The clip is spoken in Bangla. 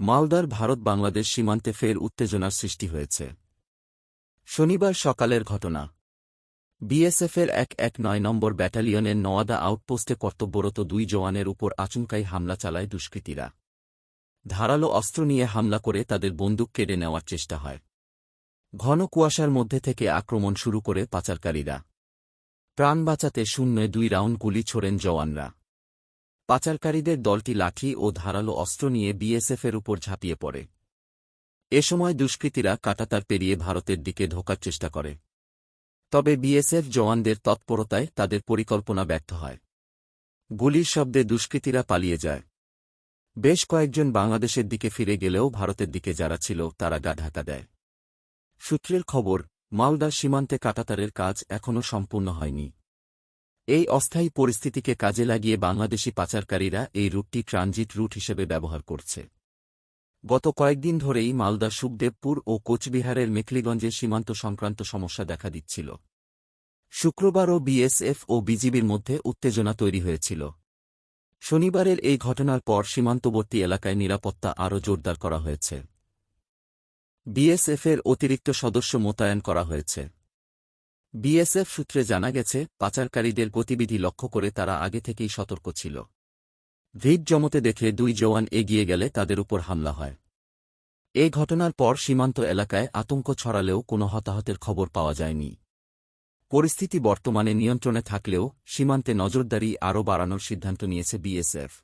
মালদার ভারত বাংলাদেশ সীমান্তে ফের উত্তেজনার সৃষ্টি হয়েছে। শনিবার সকালের ঘটনা। বিএসএফের এক এক নয় নম্বর ব্যাটালিয়নের নওয়াদা আউটপোস্টে কর্তব্যরত দুই জওয়ানের উপর আচমকাই হামলা চালায় দুষ্কৃতীরা। ধারালো অস্ত্র নিয়ে হামলা করে তাদের বন্দুক কেড়ে নেওয়ার চেষ্টা হয়। ঘন কুয়াশার মধ্যে থেকে আক্রমণ শুরু করে পাচারকারীরা। প্রাণ বাঁচাতে শূন্যে দুই রাউন্ড গুলি ছোড়েন জওয়ানরা। পাচারকারীদের দলটি লাঠি ও ধারালো অস্ত্র নিয়ে বিএসএফের উপর ঝাঁপিয়ে পড়ে। এ সময় দুষ্কৃতীরা কাটাতার পেরিয়ে ভারতের দিকে ঢোকার চেষ্টা করে। তবে বিএসএফ জওয়ানদের তৎপরতায় তাদের পরিকল্পনা ব্যর্থ হয়। গুলির শব্দে দুষ্কৃতীরা পালিয়ে যায়। বেশ কয়েকজন বাংলাদেশের দিকে ফিরে গেলেও ভারতের দিকে যারা ছিল, তারা গা ঢাকা দেয়। সূত্রের খবর মালদা সীমান্তে কাটাতারের কাজ এখনও সম্পূর্ণ হয়নি। এই অস্থায়ী পরিস্থিতিকে কাজে লাগিয়ে বাংলাদেশি পাচারকারীরা এই রুটটি ট্রানজিট রুট হিসেবে ব্যবহার করছে। গত কয়েকদিন ধরেই মালদা, সুখদেবপুর ও কোচবিহারের মেখলিগঞ্জে সীমান্ত সংক্রান্ত সমস্যা দেখা দিচ্ছিল। শুক্রবারও বিএসএফ ও বিজিবির মধ্যে উত্তেজনা তৈরি হয়েছিল। শনিবারের এই ঘটনার পর সীমান্তবর্তী এলাকায় নিরাপত্তা আরও জোরদার করা হয়েছে। বিএসএফের অতিরিক্ত সদস্য মোতায়েন করা হয়েছে। বিএসএফ সূত্রে জানা গেছে, পাচারকারীদের গতিবিধি লক্ষ্য করে তারা আগে থেকেই সতর্ক ছিল। ভিড় জমতে দেখে দুই জওয়ান এগিয়ে গেলে তাদের উপর হামলা হয়। এ ঘটনার পর সীমান্ত এলাকায় আতঙ্ক ছড়ালেও কোনো হতাহতের খবর পাওয়া যায়নি। পরিস্থিতি বর্তমানে নিয়ন্ত্রণে থাকলেও সীমান্তে নজরদারি আরও বাড়ানোর সিদ্ধান্ত নিয়েছে বিএসএফ।